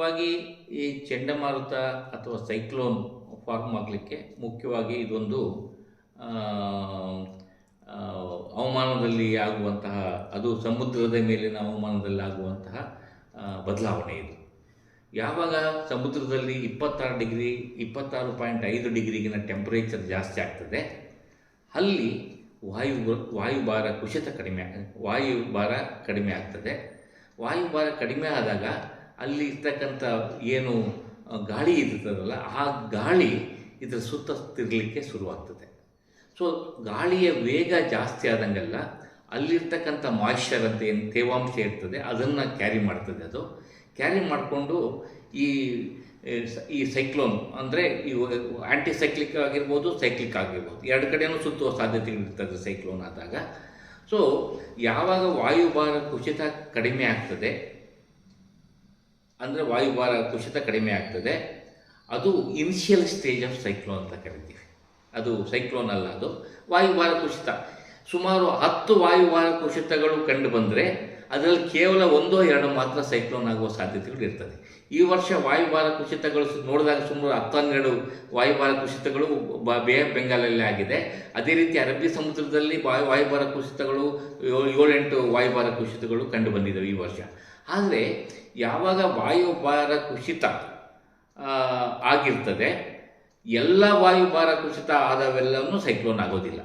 ಮುಖ್ಯವಾಗಿ ಈ ಚಂಡಮಾರುತ ಅಥವಾ ಸೈಕ್ಲೋನ್ ಫಾರ್ಮ್ ಆಗಲಿಕ್ಕೆ ಮುಖ್ಯವಾಗಿ ಇದೊಂದು ಹವಾಮಾನದಲ್ಲಿ ಆಗುವಂತಹ, ಅದು ಸಮುದ್ರದ ಮೇಲಿನ ಹವಾಮಾನದಲ್ಲಿ ಆಗುವಂತಹ ಬದಲಾವಣೆ ಇದು. ಯಾವಾಗ ಸಮುದ್ರದಲ್ಲಿ ಇಪ್ಪತ್ತಾರು ಡಿಗ್ರಿ, ಇಪ್ಪತ್ತಾರು ಪಾಯಿಂಟ್ ಐದು ಡಿಗ್ರಿಗಿನ ಟೆಂಪರೇಚರ್ ಜಾಸ್ತಿ ಆಗ್ತದೆ, ಅಲ್ಲಿ ವಾಯು ವಾಯುಭಾರ ಕುಸಿತ ಕಡಿಮೆ ವಾಯುಭಾರ ಕಡಿಮೆ ಆಗ್ತದೆ. ವಾಯುಭಾರ ಕಡಿಮೆ ಆದಾಗ ಅಲ್ಲಿ ಇರ್ತಕ್ಕಂಥ ಏನು ಗಾಳಿ ಇರ್ತದಲ್ಲ, ಆ ಗಾಳಿ ಇದರ ಸುತ್ತ ತಿರ್ಲಿಕ್ಕೆ ಶುರುವಾಗ್ತದೆ. ಸೊ ಗಾಳಿಯ ವೇಗ ಜಾಸ್ತಿ ಆದಂಗೆಲ್ಲ, ಅಲ್ಲಿರ್ತಕ್ಕಂಥ ಮಾಯಿಶ್ಚರ್ ಅಂತ ಏನು ತೇವಾಂಶ ಇರ್ತದೆ, ಅದನ್ನು ಕ್ಯಾರಿ ಮಾಡ್ತದೆ ಅದು. ಕ್ಯಾರಿ ಮಾಡಿಕೊಂಡು ಈ ಈ ಸೈಕ್ಲೋನ್ ಅಂದರೆ ಈ ಆ್ಯಂಟಿ ಸೈಕ್ಲಿಕ್ ಆಗಿರ್ಬೋದು ಸೈಕ್ಲಿಕ್ ಆಗಿರ್ಬೋದು. ಎರಡು ಕಡೆಯೂ ಸುತ್ತುವ ಸಾಧ್ಯತೆಗಳಿರ್ತದೆ ಸೈಕ್ಲೋನ್ ಆದಾಗ. ಸೊ ಯಾವಾಗ ವಾಯುಭಾರ ಕುಸಿತ ಕಡಿಮೆ ಆಗ್ತದೆ ಅಂದರೆ ವಾಯುಭಾರ ಕುಸಿತ ಕಡಿಮೆ ಆಗ್ತದೆ. ಅದು ಇನಿಷಿಯಲ್ ಸ್ಟೇಜ್ ಆಫ್ ಸೈಕ್ಲೋನ್ ಅಂತ ಕರಿತೀವಿ. ಅದು ಸೈಕ್ಲೋನ್ ಅಲ್ಲ ಅದು. ವಾಯುಭಾರ ಕುಸಿತ. ಸುಮಾರು ಹತ್ತು ವಾಯುಭಾರ ಕುಸಿತಗಳು ಕಂಡು ಬಂದರೆ ಅದರಲ್ಲಿ ಕೇವಲ ಒಂದೋ ಎರಡು ಮಾತ್ರ ಸೈಕ್ಲೋನ್ ಆಗುವ ಸಾಧ್ಯತೆಗಳು ಇರ್ತದೆ. ಈ ವರ್ಷ ವಾಯುಭಾರ ಕುಸಿತಗಳು ನೋಡಿದಾಗ ಸುಮಾರು ಹತ್ತೊಂದೆರಡು ವಾಯುಭಾರ ಕುಸಿತಗಳು ಬ- ಬೆಂಗಾಲಲ್ಲಿ ಆಗಿದೆ. ಅದೇ ರೀತಿ ಅರಬ್ಬಿ ಸಮುದ್ರದಲ್ಲಿ ವಾಯು, ವಾಯುಭಾರ ಕುಸಿತಗಳು ಏಳು ಏಳೆಂಟು ವಾಯುಭಾರ ಕುಸಿತಗಳು ಕಂಡು ಬಂದಿದ್ದಾವೆ ಈ ವರ್ಷ. ಆದರೆ ಯಾವಾಗ ವಾಯುಭಾರ ಕುಸಿತ ಆಗಿರ್ತದೆ ಎಲ್ಲ ವಾಯುಭಾರ ಕುಸಿತ ಆದವೆಲ್ಲವೂ ಸೈಕ್ಲೋನ್ ಆಗೋದಿಲ್ಲ.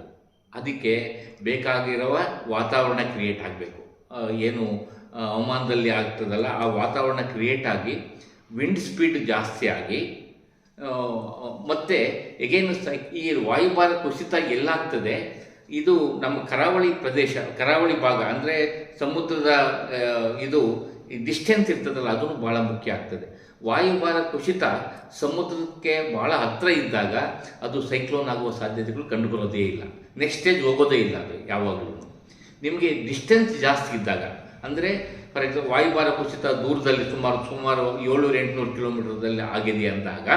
ಅದಕ್ಕೆ ಬೇಕಾಗಿರುವ ವಾತಾವರಣ ಕ್ರಿಯೇಟ್ ಆಗಬೇಕು. ಏನು ಹವಾಮಾನದಲ್ಲಿ ಆಗ್ತದಲ್ಲ ಆ ವಾತಾವರಣ ಕ್ರಿಯೇಟ್ ಆಗಿ ವಿಂಡ್ ಸ್ಪೀಡ್ ಜಾಸ್ತಿ ಆಗಿ ಮತ್ತು ಎಗೇನು ಈ ವಾಯುಭಾರ ಕುಸಿತ ಎಲ್ಲಾಗ್ತದೆ ಇದು ನಮ್ಮ ಕರಾವಳಿ ಪ್ರದೇಶ ಕರಾವಳಿ ಭಾಗ ಅಂದರೆ ಸಮುದ್ರದ ಆ, ಇದು ಡಿಸ್ಟೆನ್ಸ್ ಇರ್ತದಲ್ಲ, ಅದು ಭಾಳ ಮುಖ್ಯ ಆಗ್ತದೆ. ವಾಯುಭಾರ ಕುಸಿತ ಸಮುದ್ರಕ್ಕೆ ಭಾಳ ಹತ್ತಿರ ಇದ್ದಾಗ ಅದು ಸೈಕ್ಲೋನ್ ಆಗುವ ಸಾಧ್ಯತೆಗಳು ಕಂಡುಬರೋದೇ ಇಲ್ಲ. ನೆಕ್ಸ್ಟ್ ಸ್ಟೇಜ್ ಹೋಗೋದೇ ಇಲ್ಲ ಅದು ಯಾವಾಗಲೂ. ನಿಮಗೆ ಡಿಸ್ಟೆನ್ಸ್ ಜಾಸ್ತಿ ಇದ್ದಾಗ, ಅಂದರೆ ಫಾರ್ ಎಕ್ಸಾಂಪಲ್ ವಾಯುಭಾರ ಕುಸಿತ ದೂರದಲ್ಲಿ ಸುಮಾರು ಸುಮಾರು ಏಳ್ನೂರು, ಎಂಟುನೂರು ಕಿಲೋಮೀಟರ್ದಲ್ಲಿ ಆಗಿದೆ ಅಂದಾಗ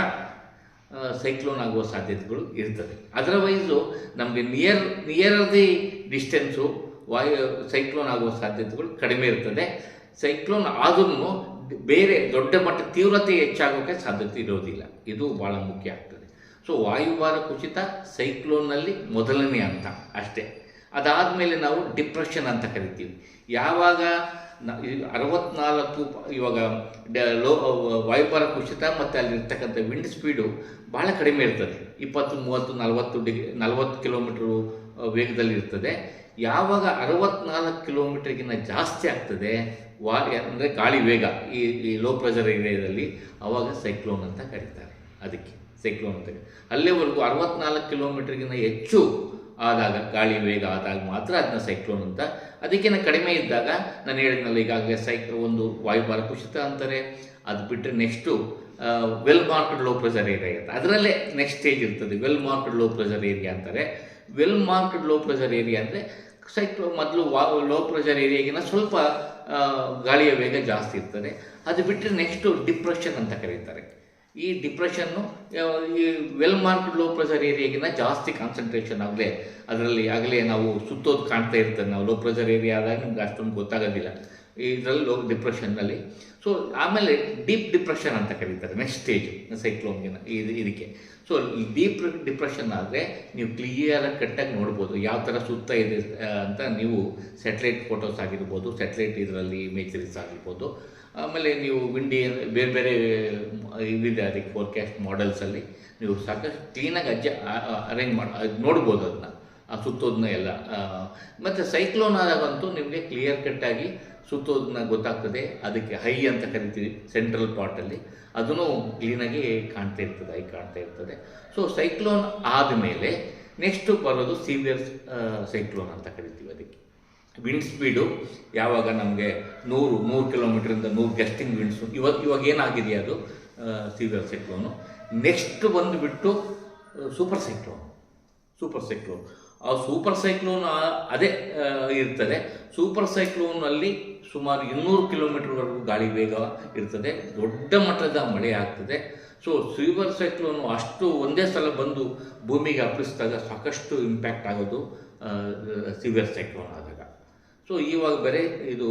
ಸೈಕ್ಲೋನ್ ಆಗುವ ಸಾಧ್ಯತೆಗಳು ಇರ್ತದೆ. ಅದರ್ವೈಸು ನಮಗೆ ನಿಯರ್ ನಿಯರ್ ದಿ ಡಿಸ್ಟೆನ್ಸು ವಾಯು, ಸೈಕ್ಲೋನ್ ಆಗುವ ಸಾಧ್ಯತೆಗಳು ಕಡಿಮೆ ಇರ್ತದೆ. ಸೈಕ್ಲೋನ್ ಆದ್ರೂ ಬೇರೆ ದೊಡ್ಡ ಮಟ್ಟ ತೀವ್ರತೆ ಹೆಚ್ಚಾಗೋಕ್ಕೆ ಸಾಧ್ಯತೆ ಇರೋದಿಲ್ಲ. ಇದು ಭಾಳ ಮುಖ್ಯ ಆಗ್ತದೆ. ಸೊ ವಾಯುಭಾರ ಕುಸಿತ ಸೈಕ್ಲೋನ್ನಲ್ಲಿ ಮೊದಲನೇ ಹಂತ ಅಷ್ಟೇ. ಅದಾದಮೇಲೆ ನಾವು ಡಿಪ್ರೆಷನ್ ಅಂತ ಕರಿತೀವಿ. ಯಾವಾಗ ಅರವತ್ನಾಲ್ಕು ಇವಾಗ ಡ, ಲೋ, ವಾಯುಭಾರ ಕುಸಿತ ಮತ್ತು ಅಲ್ಲಿರ್ತಕ್ಕಂಥ ವಿಂಡ್ ಸ್ಪೀಡು ಭಾಳ ಕಡಿಮೆ ಇರ್ತದೆ. ಇಪ್ಪತ್ತು, ಮೂವತ್ತು, ನಲವತ್ತು ಡಿಗ್ರಿ, ನಲವತ್ತು ಕಿಲೋಮೀಟ್ರು ವೇಗದಲ್ಲಿ ಇರ್ತದೆ. ಯಾವಾಗ ಅರವತ್ನಾಲ್ಕು ಕಿಲೋಮೀಟರ್ಗಿಂತ ಜಾಸ್ತಿ ಆಗ್ತದೆ ವಾ ಅಂದರೆ ಗಾಳಿ ವೇಗ, ಈ ಈ ಲೋ ಪ್ರೆಷರ್ ಏರಿಯಾದಲ್ಲಿ ಆವಾಗ ಸೈಕ್ಲೋನ್ ಅಂತ ಕರೀತಾರೆ. ಅದಕ್ಕೆ ಸೈಕ್ಲೋನ್ ಅಂತ. ಅಲ್ಲಿವರೆಗೂ ಅರವತ್ನಾಲ್ಕು ಕಿಲೋಮೀಟರ್ಗಿಂತ ಹೆಚ್ಚು ಆದಾಗ, ಗಾಳಿ ವೇಗ ಆದಾಗ ಮಾತ್ರ ಅದನ್ನ ಸೈಕ್ಲೋನ್ ಅಂತ. ಅದಕ್ಕಿಂತ ಕಡಿಮೆ ಇದ್ದಾಗ ನಾನು ಹೇಳಿದ್ನಲ್ಲ, ಈಗಾಗಲೇ ಸೈಕ್ ಒಂದು ವಾಯುಭಾರ ಕುಸಿತ ಅಂತಾರೆ. ಅದು ಬಿಟ್ಟರೆ next well marked low pressure area ಇರುತ್ತೆ. ಅದರಲ್ಲೇ ನೆಕ್ಸ್ಟ್ ಸ್ಟೇಜ್ ಇರ್ತದೆ well marked low pressure area ಅಂತಾರೆ. Well marked low pressure area ಅಂದರೆ ಸೈಕ್ಲೋ ಮೊದಲು ವಾ ಲೋ ಪ್ರೆಷರ್ ಏರಿಯಾಗಿನ ಸ್ವಲ್ಪ ಗಾಳಿಯ ವೇಗ ಜಾಸ್ತಿ ಇರ್ತದೆ. ಅದು ಬಿಟ್ಟರೆ ನೆಕ್ಸ್ಟು ಡಿಪ್ರೆಷನ್ ಅಂತ ಕರೀತಾರೆ. ಈ ಡಿಪ್ರೆಷನ್ನು ಈ ವೆಲ್ ಮಾರ್ಕ್ಡ್ ಲೋ ಪ್ರೆಷರ್ ಏರಿಯಾಗಿನ ಜಾಸ್ತಿ ಕಾನ್ಸಂಟ್ರೇಷನ್ ಆಗಲೇ, ಅದರಲ್ಲಿ ಆಗಲೇ ನಾವು ಸುತ್ತೋದು ಕಾಣ್ತಾ ಇರ್ತದೆ. ನಾವು ಲೋ ಪ್ರೆಷರ್ ಏರಿಯಾ ಆದಾಗ ನಮ್ಗೆ ಅಷ್ಟೊಂದು ಗೊತ್ತಾಗೋದಿಲ್ಲ. ಇದರಲ್ಲಿ ಲೋ ಡಿಪ್ರೆಷನ್ನಲ್ಲಿ. ಸೊ ಆಮೇಲೆ ಡೀಪ್ ಡಿಪ್ರೆಷನ್ ಅಂತ ಕರೀತಾರೆ, ನೆಕ್ಸ್ಟ್ ಸ್ಟೇಜ್, ಸೈಕ್ಲೋನ್ಗಿನ ಇದು ಇದಕ್ಕೆ. ಸೊ ಡೀಪ್ ಡಿಪ್ರೆಷನ್ ಆದರೆ ನೀವು ಕ್ಲಿಯರಾಗಿ ಕಟ್ಟಾಗಿ ನೋಡ್ಬೋದು, ಯಾವ ಥರ ಸುತ್ತ ಇದೆ ಅಂತ ನೀವು ಸ್ಯಾಟಲೈಟ್ ಫೋಟೋಸ್ ಆಗಿರ್ಬೋದು, ಸ್ಯಾಟಲೈಟ್ ಇದರಲ್ಲಿ ಇಮೇಜರೀಸ್ ಆಗಿರ್ಬೋದು. ಆಮೇಲೆ ನೀವು ವಿಂಡಿ, ಬೇರೆ ಬೇರೆ ಇದಿದೆ ಅದಕ್ಕೆ ಫೋರ್ಕ್ಯಾಸ್ಟ್ ಮಾಡೆಲ್ಸಲ್ಲಿ ನೀವು ಸಾಕಷ್ಟು ಕ್ಲೀನಾಗಿ ಅಜ್ಜ ಅರೇಂಜ್ ಮಾಡಿ, ಅದು ನೋಡ್ಬೋದು ಅದನ್ನ, ಆ ಸುತ್ತೋದನ್ನ ಎಲ್ಲ. ಮತ್ತು ಸೈಕ್ಲೋನ್ ಆದಾಗಂತೂ ನಿಮಗೆ ಕ್ಲಿಯರ್ ಕಟ್ಟಾಗಿ ಸುತ್ತೋದನ್ನ ಗೊತ್ತಾಗ್ತದೆ. ಅದಕ್ಕೆ ಹೈ ಅಂತ ಕರಿತೀವಿ ಸೆಂಟ್ರಲ್ ಪಾರ್ಟಲ್ಲಿ ಅದನ್ನು ಕ್ಲೀನಾಗಿ ಕಾಣ್ತಾ ಇರ್ತದೆ, ಹೈ ಕಾಣ್ತಾ ಇರ್ತದೆ. ಸೊ ಸೈಕ್ಲೋನ್ ಆದಮೇಲೆ ನೆಕ್ಸ್ಟು ಬರೋದು ಸೀವಿಯರ್ ಸೈಕ್ಲೋನ್ ಅಂತ ಕರಿತೀವಿ ಅದಕ್ಕೆ. ವಿಂಡ್ ಸ್ಪೀಡು ಯಾವಾಗ ನಮಗೆ ನೂರು ನೂರು ಕಿಲೋಮೀಟ್ರಿಂದ ನೂರು ಗೆಸ್ಟಿಂಗ್ ವಿಂಡ್ಸು ಇವತ್ತು ಇವಾಗ ಏನಾಗಿದೆ ಅದು? ಸೀವಿಯರ್ ಸೈಕ್ಲೋನು ನೆಕ್ಸ್ಟ್ ಬಂದುಬಿಟ್ಟು ಸೂಪರ್ ಸೈಕ್ಲೋನ್ ಸೂಪರ್ ಸೈಕ್ಲೋನ್ ಆ ಸೂಪರ್ ಸೈಕ್ಲೋನ್ ಅದೇ ಇರ್ತದೆ. ಸೂಪರ್ ಸೈಕ್ಲೋನಲ್ಲಿ ಸುಮಾರು ಇನ್ನೂರು ಕಿಲೋಮೀಟರ್ವರೆಗೂ ಗಾಳಿ ವೇಗ ಇರ್ತದೆ. ದೊಡ್ಡ ಮಟ್ಟದ ಮಳೆ ಆಗ್ತದೆ. ಸೊ ಸೂಪರ್ ಸೈಕ್ಲೋನು ಅಷ್ಟು ಒಂದೇ ಸಲ ಬಂದು ಭೂಮಿಗೆ ಅಪ್ಪಿಸಿದಾಗ ಸಾಕಷ್ಟು ಇಂಪ್ಯಾಕ್ಟ್ ಆಗೋದು ಸಿವಿಯರ್ ಸೈಕ್ಲೋನ್ ಆದಾಗ. ಸೊ ಇವಾಗ ಬೇರೆ ಇದು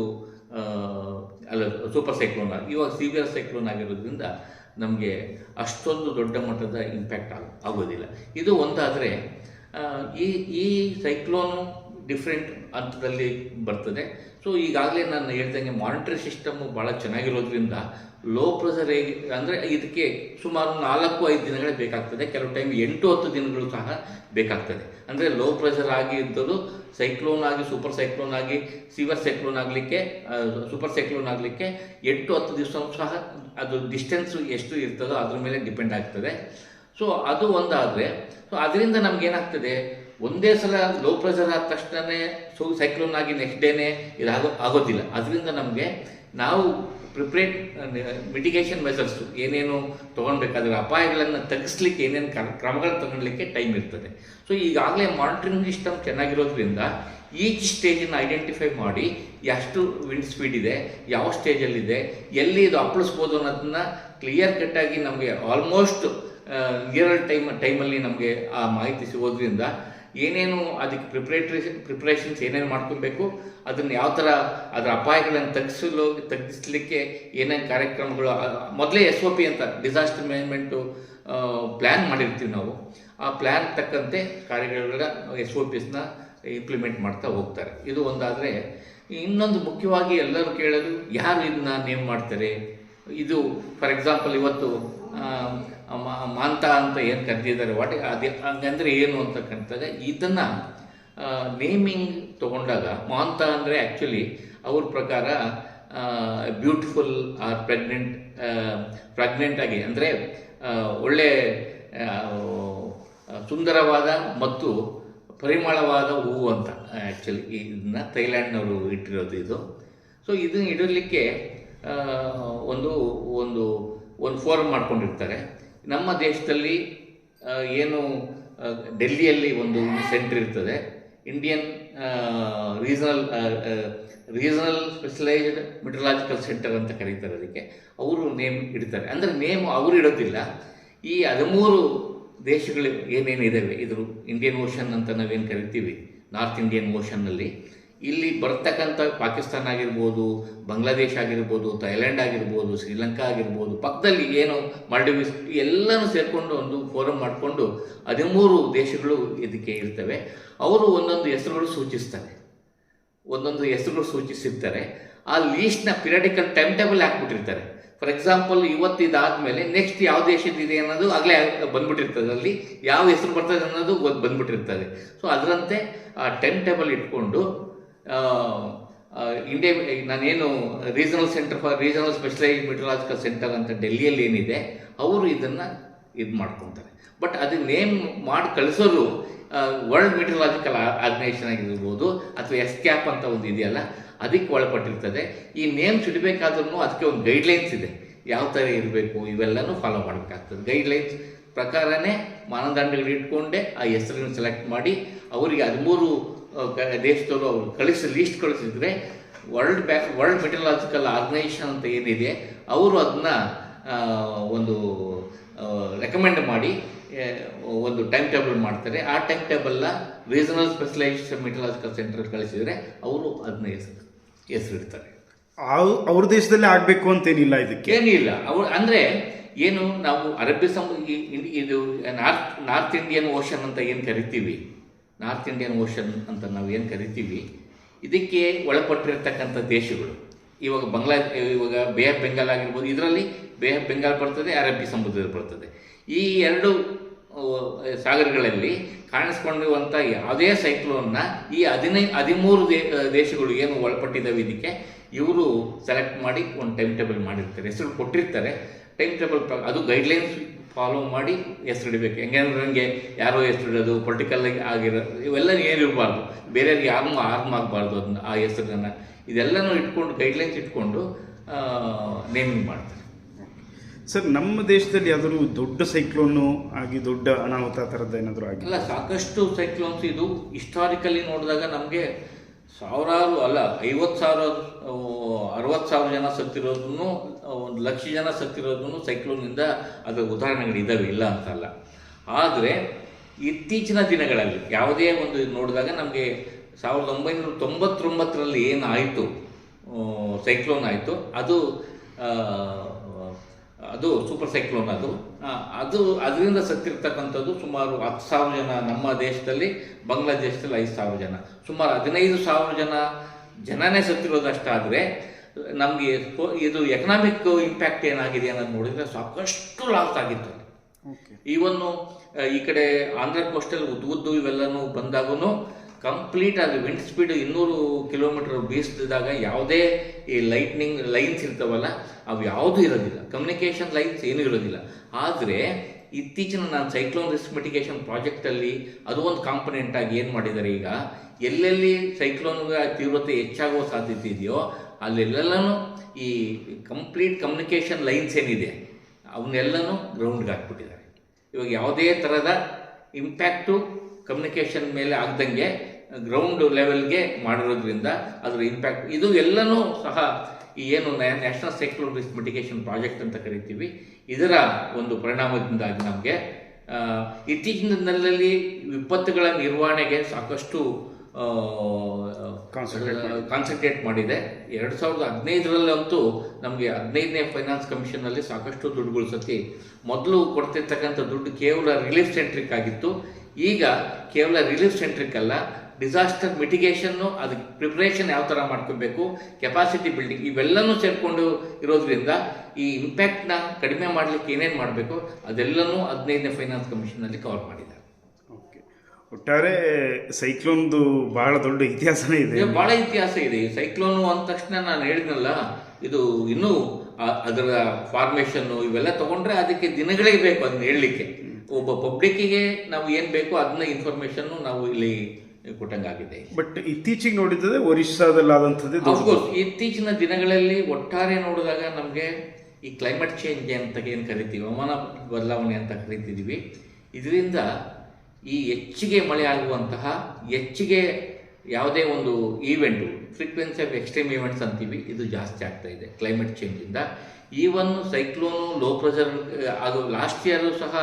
ಅಲ್ಲ ಸೂಪರ್ ಸೈಕ್ಲೋನ್ ಇವಾಗ ಸಿವಿಯರ್ ಸೈಕ್ಲೋನ್ ಆಗಿರೋದ್ರಿಂದ ನಮಗೆ ಅಷ್ಟೊಂದು ದೊಡ್ಡ ಮಟ್ಟದ ಇಂಪ್ಯಾಕ್ಟ್ ಆಗ, ಆಗೋದಿಲ್ಲ. ಇದು ಒಂದಾದರೆ ಈ ಈ ಸೈಕ್ಲೋನು ಡಿಫ್ರೆಂಟ್ ಹಂತದಲ್ಲಿ ಬರ್ತದೆ. ಸೊ ಈಗಾಗಲೇ ನಾನು ಹೇಳ್ದಂಗೆ ಮಾನಿಟ್ರಿ ಸಿಸ್ಟಮ್ಮು ಭಾಳ ಚೆನ್ನಾಗಿರೋದ್ರಿಂದ ಲೋ ಪ್ರೆಷರ್ ಹೇಗೆ ಅಂದರೆ ಇದಕ್ಕೆ ಸುಮಾರು ನಾಲ್ಕು, ಐದು ದಿನಗಳೇ ಬೇಕಾಗ್ತದೆ. ಕೆಲವು ಟೈಮ್ ಎಂಟು, ಹತ್ತು ದಿನಗಳು ಸಹ ಬೇಕಾಗ್ತದೆ. ಅಂದರೆ ಲೋ ಪ್ರೆಷರ್ ಆಗಿ ಇದ್ದದ್ದು ಸೈಕ್ಲೋನ್ ಆಗಿ ಸೂಪರ್ ಸೈಕ್ಲೋನ್ ಆಗಿ ಸಿವರ್ ಸೈಕ್ಲೋನ್ ಆಗಲಿಕ್ಕೆ ಸೂಪರ್ ಸೈಕ್ಲೋನ್ ಆಗಲಿಕ್ಕೆ ಎಂಟು, ಹತ್ತು ದಿವಸ ಸಹ ಅದು ಡಿಸ್ಟೆನ್ಸು ಎಷ್ಟು ಇರ್ತದೋ ಅದ್ರ ಮೇಲೆ ಡಿಪೆಂಡ್ ಆಗ್ತದೆ. ಸೊ ಅದು ಒಂದಾದರೆ ಸೊ ಅದರಿಂದ ನಮ್ಗೇನಾಗ್ತದೆ, ಒಂದೇ ಸಲ ಲೋ ಪ್ರೆಷರ್ ಆದ ತಕ್ಷಣವೇ ಸೊ ಸೈಕ್ಲೋನ್ ಆಗಿ ನೆಕ್ಸ್ಟ್ ಡೇನೇ ಇದಾಗೋ, ಆಗೋದಿಲ್ಲ. ಅದರಿಂದ ನಮಗೆ ನಾವು ಪ್ರಿಪ್ರೇಟ್ ಮಿಟಿಗೇಷನ್ ಮೆಸರ್ಸ್ ಏನೇನು ತೊಗೊಳ್ಬೇಕಾದ್ರೆ ಅಪಾಯಗಳನ್ನು ತಗ್ಗಿಸ್ಲಿಕ್ಕೆ ಏನೇನು ಕ್ರಮಗಳನ್ನು ಕ್ರಮಗಳು ತಗೊಳ್ಲಿಕ್ಕೆ ಟೈಮ್ ಇರ್ತದೆ. ಸೊ ಈಗಾಗಲೇ ಮಾನಿಟರಿಂಗ್ ಸಿಸ್ಟಮ್ ಚೆನ್ನಾಗಿರೋದ್ರಿಂದ ಈಚ್ ಸ್ಟೇಜನ್ನು ಐಡೆಂಟಿಫೈ ಮಾಡಿ ಎಷ್ಟು ವಿಂಡ್ ಸ್ಪೀಡ್ ಇದೆ, ಯಾವ ಸ್ಟೇಜಲ್ಲಿದೆ ಎಲ್ಲಿ ಇದು ಅಪ್ಪಳಿಸ್ಬೋದು ಅನ್ನೋದನ್ನ ಕ್ಲಿಯರ್ ಕಟ್ಟಾಗಿ ನಮಗೆ ಆಲ್ಮೋಸ್ಟ್ ನಿಯರ್ ಟೈಮ್ ಟೈಮಲ್ಲಿ ನಮಗೆ ಆ ಮಾಹಿತಿ ಸಿಗೋದ್ರಿಂದ ಏನೇನು ಅದಕ್ಕೆ ಪ್ರಿಪ್ರೇಟ್ರೇಷನ್ ಪ್ರಿಪ್ರೇಷನ್ಸ್ ಏನೇನು ಮಾಡ್ಕೊಬೇಕು, ಅದನ್ನು ಯಾವ ಥರ ಅದರ ಅಪಾಯಗಳನ್ನು ತಗ್ಗಿಸಲು ತಗ್ಗಿಸ್ಲಿಕ್ಕೆ ಏನೇನು ಕಾರ್ಯಕ್ರಮಗಳು ಮೊದಲೇ ಎಸ್ ಒ ಪಿ ಅಂತ ಡಿಸಾಸ್ಟರ್ ಮ್ಯಾನೇಜ್ಮೆಂಟು ಪ್ಲ್ಯಾನ್ ಮಾಡಿರ್ತೀವಿ ನಾವು. ಆ ಪ್ಲ್ಯಾನ್ ತಕ್ಕಂತೆ ಕಾರ್ಯಗಳ ಎಸ್ ಒ ಪಿಸ್ನ ಇಂಪ್ಲಿಮೆಂಟ್ ಮಾಡ್ತಾ ಹೋಗ್ತಾರೆ. ಇದು ಒಂದಾದರೆ, ಇನ್ನೊಂದು ಮುಖ್ಯವಾಗಿ ಎಲ್ಲರೂ ಕೇಳೋದು ಯಾರು ಇದನ್ನ ನೇಮ್ ಮಾಡ್ತಾರೆ? ಇದು ಫಾರ್ ಎಕ್ಸಾಂಪಲ್ ಇವತ್ತು ಮಾಂತ ಅಂತ ಏನು ಕರೆದಿದ್ದಾರೆ ವಾಟ್ ಅದೇ ಹಂಗಂದ್ರೆ ಏನು ಅಂತಕ್ಕಂಥಾಗ ಇದನ್ನು ನೇಮಿಂಗ್ ತಗೊಂಡಾಗ, ಮಾಂತ ಅಂದರೆ ಆ್ಯಕ್ಚುಲಿ ಅವ್ರ ಪ್ರಕಾರ ಬ್ಯೂಟಿಫುಲ್ ಆರ್ ಪ್ರೆಗ್ನೆಂಟ್ ಪ್ರೆಗ್ನೆಂಟ್ ಆಗಿ, ಅಂದರೆ ಒಳ್ಳೆ ಸುಂದರವಾದ ಮತ್ತು ಪರಿಮಳವಾದ ಹೂವು ಅಂತ ಆ್ಯಕ್ಚುಲಿ ಇದನ್ನ ಥೈಲ್ಯಾಂಡ್ನವರು ಇಟ್ಟಿರೋದು ಇದು. ಸೊ ಇದನ್ನ ಇಡಲಿಕ್ಕೆ ಒಂದು ಒಂದು ಒಂದು ಫೋರ್ಮ್ ಮಾಡ್ಕೊಂಡಿರ್ತಾರೆ. ನಮ್ಮ ದೇಶದಲ್ಲಿ ಏನು ಡೆಲ್ಲಿಯಲ್ಲಿ ಒಂದು ಸೆಂಟರ್ ಇರ್ತದೆ. Indian regional regional specialised meteorological centre ಅಂತ ಕರೀತಾರೆ ಅದಕ್ಕೆ. ಅವರು ನೇಮ್ ಇಡ್ತಾರೆ. ಅಂದರೆ ನೇಮ್ ಅವರು ಇಡೋದಿಲ್ಲ. ಈ ಹದಿಮೂರು ದೇಶಗಳು ಏನೇನಿದ್ದಾವೆ ಇದ್ರ ಇಂಡಿಯನ್ ಓಷನ್ ಅಂತ ನಾವೇನು ಕರಿತೀವಿ? ನಾರ್ತ್ ಇಂಡಿಯನ್ ಓಷನ್ನಲ್ಲಿ ಇಲ್ಲಿ ಬರ್ತಕ್ಕಂಥ ಪಾಕಿಸ್ತಾನ ಆಗಿರ್ಬೋದು, ಬಾಂಗ್ಲಾದೇಶ ಆಗಿರ್ಬೋದು ಥೈಲ್ಯಾಂಡ್ ಆಗಿರ್ಬೋದು, ಶ್ರೀಲಂಕಾ ಆಗಿರ್ಬೋದು, ಪಕ್ಕದಲ್ಲಿ ಏನು ಮಾಲ್ಡೀವ್ಸ್ ಎಲ್ಲನೂ ಸೇರಿಕೊಂಡು ಒಂದು ಫೋರಮ್ ಮಾಡಿಕೊಂಡು ಹದಿಮೂರು ದೇಶಗಳು ಇದಕ್ಕೆ ಇರ್ತವೆ. ಅವರು ಒಂದೊಂದು ಹೆಸರುಗಳು ಸೂಚಿಸ್ತಾರೆ. ಒಂದೊಂದು ಹೆಸರುಗಳು ಸೂಚಿಸಿರ್ತಾರೆ. ಆ ಲೀಸ್ಟ್ನ ಪಿರಿಯಾಡಿಕಲ್ ಟೈಮ್ ಟೇಬಲ್ ಹಾಕ್ಬಿಟ್ಟಿರ್ತಾರೆ. ಫಾರ್ ಎಕ್ಸಾಂಪಲ್ ಇವತ್ತು ಇದಾದಮೇಲೆ ನೆಕ್ಸ್ಟ್ ಯಾವ ದೇಶದಿದೆ ಅನ್ನೋದು ಆಗಲೇ ಬಂದ್ಬಿಟ್ಟಿರ್ತದೆ. ಅಲ್ಲಿ ಯಾವ ಹೆಸರು ಬರ್ತದೆ ಅನ್ನೋದು ಬಂದ್ಬಿಟ್ಟಿರ್ತದೆ. ಸೊ ಅದರಂತೆ, ಆ ಟೈಮ್ ಟೇಬಲ್ ಇಟ್ಕೊಂಡು ಇಂಡಿಯಾ ನಾನೇನು regional centre for regional specialised meteorological centre ಅಂತ ಡೆಲ್ಲಿಯಲ್ಲಿ ಏನಿದೆ, ಅವರು ಇದನ್ನು ಇದು ಮಾಡ್ಕೊತಾರೆ. ಬಟ್ ಅದು ನೇಮ್ ಮಾಡಿ ಕಳಿಸೋರು ವರ್ಲ್ಡ್ ಮೆಟ್ರಲಾಜಿಕಲ್ ಆರ್ಗನೈಸೇಷನ್ ಆಗಿರ್ಬೋದು ಅಥವಾ ಎಸ್ ಕ್ಯಾಪ್ ಅಂತ ಒಂದು ಇದೆಯಲ್ಲ, ಅದಕ್ಕೆ ಒಳಪಟ್ಟಿರ್ತದೆ. ಈ ನೇಮ್ ಸಿಡಬೇಕಾದ್ರೂ ಅದಕ್ಕೆ ಒಂದು ಗೈಡ್ಲೈನ್ಸ್ ಇದೆ. ಯಾವ ಥರ ಇರಬೇಕು, ಇವೆಲ್ಲನೂ ಫಾಲೋ ಮಾಡಬೇಕಾಗ್ತದೆ. ಗೈಡ್ಲೈನ್ಸ್ ಪ್ರಕಾರನೇ ಮಾನದಂಡಗಳು ಇಟ್ಕೊಂಡೇ ಆ ಹೆಸರನ್ನು ಸೆಲೆಕ್ಟ್ ಮಾಡಿ, ಅವರಿಗೆ ಹದಿಮೂರು ದೇಶದವರು ಅವರು ಕಳಿಸಿ ಲೀಸ್ಟ್ ಕಳಿಸಿದ್ರೆ world back world meteorological organisation ಅಂತ ಏನಿದೆ ಅವರು ಅದನ್ನ ಒಂದು ರೆಕಮೆಂಡ್ ಮಾಡಿ ಒಂದು ಟೈಮ್ ಟೇಬಲ್ ಮಾಡ್ತಾರೆ. ಆ ಟೈಮ್ ಟೇಬಲ್ನ ರೀಜನಲ್ ಸ್ಪೆಷಲೈಸೇಷನ್ ಮೆಟಲಾಜಿಕಲ್ ಸೆಂಟರ್ ಕಳಿಸಿದರೆ ಅವರು ಅದನ್ನ ಹೆಸರು ಹೆಸರಿಡ್ತಾರೆ. ಅವ್ರ ದೇಶದಲ್ಲಿ ಆಗ್ಬೇಕು ಅಂತೇನಿಲ್ಲ ಇದಕ್ಕೆ? ಏನಿಲ್ಲ. ಅವ್ರು ಅಂದರೆ ಏನು ನಾವು ಅರಬ್ಬಿ ಸಮ ಇದು ನಾರ್ತ್ ನಾರ್ತ್ ಇಂಡಿಯನ್ ಓಷನ್ ಅಂತ ಏನು ಕರಿತೀವಿ? ನಾರ್ತ್ ಇಂಡಿಯನ್ ಓಷನ್ ಅಂತ ನಾವು ಏನು ಕರಿತೀವಿ, ಇದಕ್ಕೆ ಒಳಪಟ್ಟಿರ್ತಕ್ಕಂಥ ದೇಶಗಳು. ಇವಾಗ ಬಂಗ್ಲಾ, ಇವಾಗ ಬೇ ಆಫ್ ಬೆಂಗಾಲ್ ಆಗಿರ್ಬೋದು, ಇದರಲ್ಲಿ ಬೇ ಆಫ್ ಬೆಂಗಾಲ್ ಬರ್ತದೆ, ಅರಬ್ಬಿ ಸಮುದ್ರ ಬರ್ತದೆ. ಈ ಎರಡು ಸಾಗರಗಳಲ್ಲಿ ಕಾಣಿಸ್ಕೊಂಡಿರುವಂಥ ಯಾವುದೇ ಸೈಕ್ಲೋನ್ನ ಈ ಹದಿನೈದು ಹದಿಮೂರು ದೇಶಗಳು ಏನು ಒಳಪಟ್ಟಿದ್ದಾವೆ ಇದಕ್ಕೆ, ಇವರು ಸೆಲೆಕ್ಟ್ ಮಾಡಿ ಒಂದು ಟೈಮ್ ಟೇಬಲ್ ಮಾಡಿರ್ತಾರೆ. ಹೆಸರು ಕೊಟ್ಟಿರ್ತಾರೆ. ಟೈಮ್ ಟೇಬಲ್ ಅದು ಗೈಡ್ಲೈನ್ಸ್ ಫಾಲೋ ಮಾಡಿ ಹೆಸರು ಇಡಬೇಕು ಹೆಂಗಂದ್ರೆ ನನಗೆ ಯಾರೋ ಹೆಸರು ಇಡೋದು ಪೊಲಿಟಿಕಲ್ ಆಗಿರೋ ಇವೆಲ್ಲ ಏನಿರಬಾರ್ದು. ಬೇರೆಯವ್ರಿಗೆ ಯಾರು ಆರ್ಮ್ ಆಗಬಾರ್ದು ಅದನ್ನ ಆ ಹೆಸರನ್ನ. ಇದೆಲ್ಲನೂ ಇಟ್ಕೊಂಡು ಗೈಡ್ಲೈನ್ಸ್ ಇಟ್ಕೊಂಡು ನೇಮಿಂಗ್ ಮಾಡ್ತಾರೆ. ಸರ್ ನಮ್ಮ ದೇಶದಲ್ಲಿ ಯಾವ್ದಾದ್ರು ದೊಡ್ಡ ಸೈಕ್ಲೋನು ಆಗಿ ದೊಡ್ಡ ಅನಾಹುತ ಥರದ್ದು ಏನಾದರೂ ಆಗಿಲ್ಲ ಸಾಕಷ್ಟು ಸೈಕ್ಲೋನ್ಸ್ ಇದು ಹಿಸ್ಟಾರಿಕಲಿ ನೋಡಿದಾಗ ನಮಗೆ ಸಾವಿರಾರು ಅಲ್ಲ ಐವತ್ತು ಸಾವಿರ ಅರವತ್ತು ಸಾವಿರ ಜನ ಸತ್ತಿರೋದನ್ನು ಒಂದು ಲಕ್ಷ ಜನ ಸತ್ತಿರೋದನ್ನು ಸೈಕ್ಲೋನಿಂದ ಅದರ ಉದಾಹರಣೆಗಳು ಇದ್ದಾವೆ ಇಲ್ಲ ಅಂತಲ್ಲ. ಆದರೆ ಇತ್ತೀಚಿನ ದಿನಗಳಲ್ಲಿ ಯಾವುದೇ ಒಂದು ನೋಡಿದಾಗ ನಮಗೆ ಸಾವಿರದ ಒಂಬೈನೂರ ತೊಂಬತ್ತೊಂಬತ್ತರಲ್ಲಿ ಏನಾಯಿತು ಸೈಕ್ಲೋನ್ ಆಯಿತು ಅದು ಅದು ಸೂಪರ್ ಸೈಕ್ಲೋನ್ ಅದು. ಅದು ಅದರಿಂದ ಸತ್ತಿರ್ತಕ್ಕಂಥದ್ದು ಸುಮಾರು ಹತ್ತು ಸಾವಿರ ಜನ ನಮ್ಮ ದೇಶದಲ್ಲಿ ಬಾಂಗ್ಲಾದೇಶದಲ್ಲಿ ಐದು ಸಾವಿರ ಜನ. ಸುಮಾರು ಹದಿನೈದು ಸಾವಿರ ಜನ ಜನನೇ ಸತ್ತಿರೋದಷ್ಟಾದರೆ ನಮಗೆ ಇದು ಎಕನಾಮಿಕ್ ಇಂಪ್ಯಾಕ್ಟ್ ಏನಾಗಿದೆ ಅನ್ನೋದು ನೋಡಿದರೆ ಸಾಕಷ್ಟು ಲಾಸ್ ಆಗಿತ್ತು. ಓಕೆ ಈವನ್ನು ಈ ಕಡೆ ಆಂಧ್ರ ಕೋಸ್ಟಲ್ ಉದ್ದು ಉದ್ದು ಇವೆಲ್ಲನೂ ಬಂದಾಗೂ ಕಂಪ್ಲೀಟ್ ಆಗಿ ವಿಂಡ್ ಸ್ಪೀಡ್ ಇನ್ನೂರು ಕಿಲೋಮೀಟರ್ ಬೀಸ್ತಿದ್ದಾಗ ಯಾವುದೇ ಈ ಲೈಟ್ನಿಂಗ್ ಲೈನ್ಸ್ ಇರ್ತಾವಲ್ಲ ಅವು ಯಾವುದೂ ಇರೋದಿಲ್ಲ. ಕಮ್ಯುನಿಕೇಷನ್ ಲೈನ್ಸ್ ಏನೂ ಇರೋದಿಲ್ಲ. ಆದರೆ ಇತ್ತೀಚಿನ ನಾನು ಸೈಕ್ಲೋನ್ ರಿಸ್ಕ್ ಮಿಟಿಗೇಷನ್ ಪ್ರಾಜೆಕ್ಟಲ್ಲಿ ಅದು ಒಂದು ಕಾಂಪೊನೆಂಟ್ ಆಗಿ ಏನು ಮಾಡಿದ್ದಾರೆ ಈಗ ಎಲ್ಲೆಲ್ಲಿ ಸೈಕ್ಲೋನ್ಗೆ ತೀವ್ರತೆ ಹೆಚ್ಚಾಗುವ ಸಾಧ್ಯತೆ ಇದೆಯೋ ಅಲ್ಲೆಲ್ಲನೂ ಈ ಕಂಪ್ಲೀಟ್ ಕಮ್ಯುನಿಕೇಷನ್ ಲೈನ್ಸ್ ಏನಿದೆ, ಅವನ್ನೆಲ್ಲನೂ ಗ್ರೌಂಡ್ಗೆ ಹಾಕ್ಬಿಟ್ಟಿದ್ದಾರೆ. ಇವಾಗ ಯಾವುದೇ ಥರದ ಇಂಪ್ಯಾಕ್ಟು ಕಮ್ಯುನಿಕೇಷನ್ ಮೇಲೆ ಆಗ್ದಂಗೆ ಗ್ರೌಂಡ್ ಲೆವೆಲ್ಗೆ ಮಾಡಿರೋದ್ರಿಂದ ಅದರ ಇಂಪ್ಯಾಕ್ಟ್ ಇದು ಎಲ್ಲನೂ ಸಹ ಈ ಏನು national cyclone risk mitigation project ಅಂತ ಕರಿತೀವಿ. ಇದರ ಒಂದು ಪರಿಣಾಮದಿಂದಾಗಿ ನಮಗೆ ಇತ್ತೀಚಿನ ದಿನದಲ್ಲಿ ವಿಪತ್ತುಗಳ ನಿರ್ವಹಣೆಗೆ ಸಾಕಷ್ಟು ಕಾನ್ಸಂಟ್ರೇಟ್ ಮಾಡಿದೆ. ಎರಡು ಸಾವಿರದ ಹದಿನೈದರಲ್ಲಂತೂ ನಮಗೆ ಹದಿನೈದನೇ ಫೈನಾನ್ಸ್ ಕಮಿಷನಲ್ಲಿ ಸಾಕಷ್ಟು ದುಡ್ಡುಗಳು ಸತಿ. ಮೊದಲು ಕೊಡ್ತಿರ್ತಕ್ಕಂಥ ದುಡ್ಡು ಕೇವಲ ರಿಲೀಫ್ ಸೆಂಟ್ರಿಕ್ ಆಗಿತ್ತು. ಈಗ ಕೇವಲ ರಿಲೀಫ್ ಸೆಂಟ್ರಿಕ್ ಅಲ್ಲ ಡಿಸಾಸ್ಟರ್ ಮಿಟಿಗೇಷನ್ನು ಅದಕ್ಕೆ ಪ್ರಿಪ್ರೇಷನ್ ಯಾವ ಥರ ಮಾಡ್ಕೋಬೇಕು ಕೆಪಾಸಿಟಿ ಬಿಲ್ಡಿಂಗ್ ಇವೆಲ್ಲನೂ ಸೇರಿಕೊಂಡು ಇರೋದ್ರಿಂದ ಈ ಇಂಪ್ಯಾಕ್ಟ್ನ ಕಡಿಮೆ ಮಾಡಲಿಕ್ಕೆ ಏನೇನು ಮಾಡಬೇಕು ಅದೆಲ್ಲನೂ ಹದಿನೈದನೇ ಫೈನಾನ್ಸ್ ಕಮಿಷನಲ್ಲಿ ಕವರ್ ಓಕೆ ಒಟ್ಟಾರೆ ಸೈಕ್ಲೋನ್ದು ಬಹಳ ದೊಡ್ಡ ಇತಿಹಾಸನೇ ಇದೆ. ಬಹಳ ಇತಿಹಾಸ ಇದೆ. ಈ ಸೈಕ್ಲೋನು ಅಂದ ತಕ್ಷಣ ನಾನು ಹೇಳಿದ್ನಲ್ಲ ಇದು ಇನ್ನೂ ಅದರ ಫಾರ್ಮೇಶನ್ನು ಇವೆಲ್ಲ ತಗೊಂಡ್ರೆ ಅದಕ್ಕೆ ದಿನಗಳೇ ಬೇಕು ಅದನ್ನ ಹೇಳಲಿಕ್ಕೆ. ಒಬ್ಬ ಪಬ್ಲಿಕ್ಕಿಗೆ ನಾವು ಏನು ಬೇಕೋ ಅದನ್ನ ಇನ್ಫಾರ್ಮೇಶನ್ ನಾವು ಇಲ್ಲಿ ಕೊಟ್ಟಂಗಾಗಿದೆ. ಬಟ್ ಇತ್ತೀಚೆಗೆ ನೋಡಿದ್ರೆ ಒರಿಸ್ಸಾದಲ್ಲಾದಂಥದ್ದೇ ದೊಡ್ಡ ಅಫ್ಕೋರ್ಸ್ ಇತ್ತೀಚಿನ ದಿನಗಳಲ್ಲಿ ಒಟ್ಟಾರೆ ನೋಡಿದಾಗ ನಮಗೆ ಈ ಕ್ಲೈಮೇಟ್ ಚೇಂಜ್ ಅಂತ ಏನು ಕರಿತೀವಿ ಹವಾಮಾನ ಬದಲಾವಣೆ ಅಂತ ಕರಿತಿದ್ದೀವಿ ಇದರಿಂದ ಈ ಹೆಚ್ಚಿಗೆ ಮಳೆ ಆಗುವಂತಹ ಹೆಚ್ಚಿಗೆ ಯಾವುದೇ ಒಂದು event frequency of extreme events ಅಂತೀವಿ, ಇದು ಜಾಸ್ತಿ ಆಗ್ತಾ ಇದೆ ಕ್ಲೈಮೇಟ್ ಚೇಂಜಿಂದ ಈವನ್ ಸೈಕ್ಲೋನು ಲೋ ಪ್ರೆಷರ್ ಅದು ಲಾಸ್ಟ್ ಇಯರು ಸಹ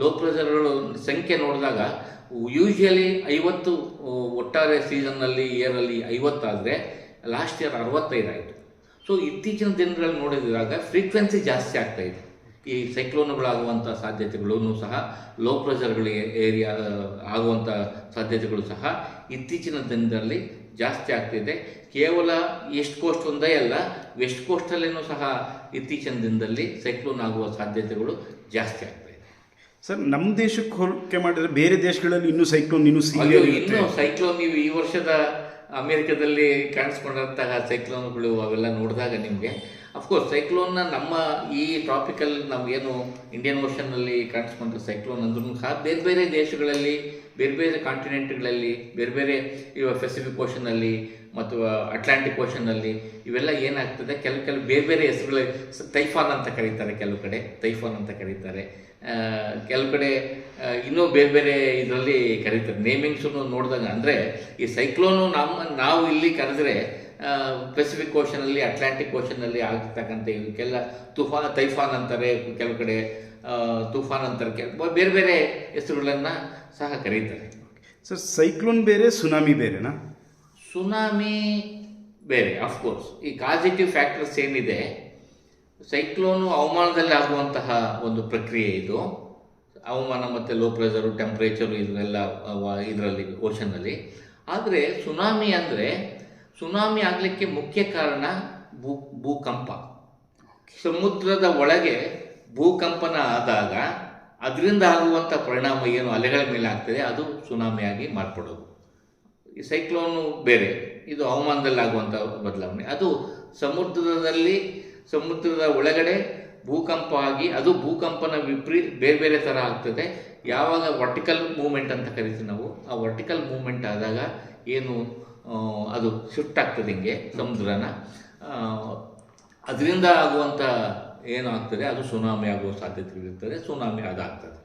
ಲೋ ಪ್ರೆಷರ್ಗಳು ಸಂಖ್ಯೆ ನೋಡಿದಾಗ ಯೂಶಲಿ ಐವತ್ತು ಒಟ್ಟಾರೆ ಸೀಸನ್ನಲ್ಲಿ ಇಯರಲ್ಲಿ ಐವತ್ತಾದರೆ ಲಾಸ್ಟ್ ಇಯರ್ ಅರವತ್ತೈದಾಯಿತು ಸೊ ಇತ್ತೀಚಿನ ದಿನಗಳಲ್ಲಿ ನೋಡಿದಾಗ ಫ್ರೀಕ್ವೆನ್ಸಿ ಜಾಸ್ತಿ ಆಗ್ತಾ ಇದೆ. ಈ ಸೈಕ್ಲೋನ್ಗಳಾಗುವಂಥ ಸಾಧ್ಯತೆಗಳೂ ಸಹ ಲೋ ಪ್ರೆಷರ್ಗಳ ಏರಿಯಾ ಆಗುವಂಥ ಸಾಧ್ಯತೆಗಳು ಸಹ ಇತ್ತೀಚಿನ ದಿನದಲ್ಲಿ ಜಾಸ್ತಿ ಆಗ್ತಿದೆ. ಕೇವಲ ಈಸ್ಟ್ ಕೋಸ್ಟ್ ಒಂದೇ ಅಲ್ಲ ವೆಸ್ಟ್ ಕೋಸ್ಟಲ್ಲೇನು ಸಹ ಇತ್ತೀಚಿನ ದಿನದಲ್ಲಿ ಸೈಕ್ಲೋನ್ ಆಗುವ ಸಾಧ್ಯತೆಗಳು ಜಾಸ್ತಿ ಆಗ್ತಾ ಇದೆ ಸರ್ ನಮ್ಮ ದೇಶಕ್ಕೆ ಹೋಲಿಕೆ ಮಾಡಿದರೆ ಬೇರೆ ದೇಶಗಳಲ್ಲಿ ಇನ್ನೂ ಸೈಕ್ಲೋನ್ ಇನ್ನೂ ಇನ್ನು ಸೈಕ್ಲೋನ್ ನೀವು ಈ ವರ್ಷದ ಅಮೆರಿಕದಲ್ಲಿ ಕಾಣಿಸ್ಕೊಂಡಂತಹ ಸೈಕ್ಲೋನ್ಗಳು ಅವೆಲ್ಲ ನೋಡಿದಾಗ ನಿಮಗೆ ಅಫ್ಕೋರ್ಸ್ ಸೈಕ್ಲೋನ್ನ ನಮ್ಮ ಈ ಟ್ರಾಪಿಕಲ್ ನಾವೇನು ಇಂಡಿಯನ್ ಓಷನ್ನಲ್ಲಿ ಕಾಣಿಸ್ಕೊಂಡ್ರೆ ಸೈಕ್ಲೋನ್ ಅಂದ್ರೂ ಸಹ ಬೇರೆ ಬೇರೆ ದೇಶಗಳಲ್ಲಿ, ಬೇರೆ ಬೇರೆ ಕಾಂಟಿನೆಂಟ್ಗಳಲ್ಲಿ ಬೇರೆ ಬೇರೆ ಇವ ಪೆಸಿಫಿಕ್ ಓಷನಲ್ಲಿ ಮತ್ತು ಅಟ್ಲಾಂಟಿಕ್ ಓಷನ್ನಲ್ಲಿ ಇವೆಲ್ಲ ಏನಾಗ್ತದೆ? ಕೆಲವು ಕೆಲವು ಬೇರೆ ಬೇರೆ ಹೆಸರುಗಳ ತೈಫಾನ್ ಅಂತ ಕರೀತಾರೆ ಕೆಲವು ಕಡೆ, ತೈಫಾನ್ ಅಂತ ಕರೀತಾರೆ. ಕೆಲವು ಕಡೆ ಇನ್ನೂ ಬೇರೆ ಬೇರೆ ಇದರಲ್ಲಿ ಕರೀತಾರೆ. ನೇಮಿಂಗ್ಸನ್ನು ನೋಡಿದಾಗ, ಅಂದರೆ ಈ ಸೈಕ್ಲೋನು ನಮ್ಮ, ನಾವು ಇಲ್ಲಿ ಕರೆದ್ರೆ ಪೆಸಿಫಿಕ್ ಓಷನಲ್ಲಿ ಅಟ್ಲಾಂಟಿಕ್ ಓಷನಲ್ಲಿ ಆಗ್ತಕ್ಕಂಥ ಇವಕ್ಕೆಲ್ಲ ತುಫಾನ್ ತೈಫಾನ್ ಅಂತಾರೆ ಕೆಲವು ಕಡೆ. ತುಫಾನ್ ಅಂತಾರೆ ಕೆಲ ಬೇರೆ ಬೇರೆ ಹೆಸರುಗಳನ್ನು ಸಹ ಕರೀತಾರೆ. ಸರ್ ಸೈಕ್ಲೋನ್ ಬೇರೆ ಸುನಾಮಿ ಬೇರೆನಾ? ಸುನಾಮಿ ಬೇರೆ ಅಫ್ಕೋರ್ಸ್ ಈ ಕಾಸಿಟಿವ್ ಫ್ಯಾಕ್ಟರ್ಸ್ ಏನಿದೆ ಸೈಕ್ಲೋನು ಹವಾಮಾನದಲ್ಲಿ ಆಗುವಂತಹ ಒಂದು ಪ್ರಕ್ರಿಯೆ ಇದು. ಹವಾಮಾನ ಮತ್ತು ಲೋ ಪ್ರೆಷರು ಟೆಂಪ್ರೇಚರು ಇದನ್ನೆಲ್ಲ ಇದರಲ್ಲಿ ಓಷನ್ನಲ್ಲಿ ಆದರೆ ಸುನಾಮಿ ಅಂದರೆ ಸುನಾಮಿ ಆಗಲಿಕ್ಕೆ ಮುಖ್ಯ ಕಾರಣ ಭೂ ಭೂಕಂಪ. ಸಮುದ್ರದ ಒಳಗೆ ಭೂಕಂಪನ ಆದಾಗ ಅದರಿಂದ ಆಗುವಂಥ ಪರಿಣಾಮ ಏನು? ಅಲೆಗಳ ಮೇಲೆ ಆಗ್ತದೆ. ಅದು ಸುನಾಮಿಯಾಗಿ ಮಾರ್ಪಡೋದು. ಈ ಸೈಕ್ಲೋನು ಬೇರೆ. ಇದು ಹವಾಮಾನದಲ್ಲಿ ಆಗುವಂಥ ಬದಲಾವಣೆ. ಅದು ಸಮುದ್ರದಲ್ಲಿ ಸಮುದ್ರದ ಒಳಗಡೆ ಭೂಕಂಪ ಆಗಿ ಅದು ಭೂಕಂಪನ ವಿಪರೀ ಬೇರೆ ಬೇರೆ ಥರ ಆಗ್ತದೆ. ಯಾವಾಗ ವರ್ಟಿಕಲ್ ಮೂಮೆಂಟ್ ಅಂತ ಕರಿತೀವಿ ನಾವು ಆ ವರ್ಟಿಕಲ್ ಮೂಮೆಂಟ್ ಆದಾಗ ಏನು ಅದು ಶಿಫ್ಟ್ ಆಗ್ತದೆ ಹಿಂಗೆ ಸಮುದ್ರನ. ಅದರಿಂದ ಆಗುವಂಥ ಏನಾಗ್ತದೆ ಅದು ಸುನಾಮಿ ಆಗುವ ಸಾಧ್ಯತೆಗಳಿರ್ತದೆ ಸುನಾಮಿ ಅದಾಗ್ತದೆ.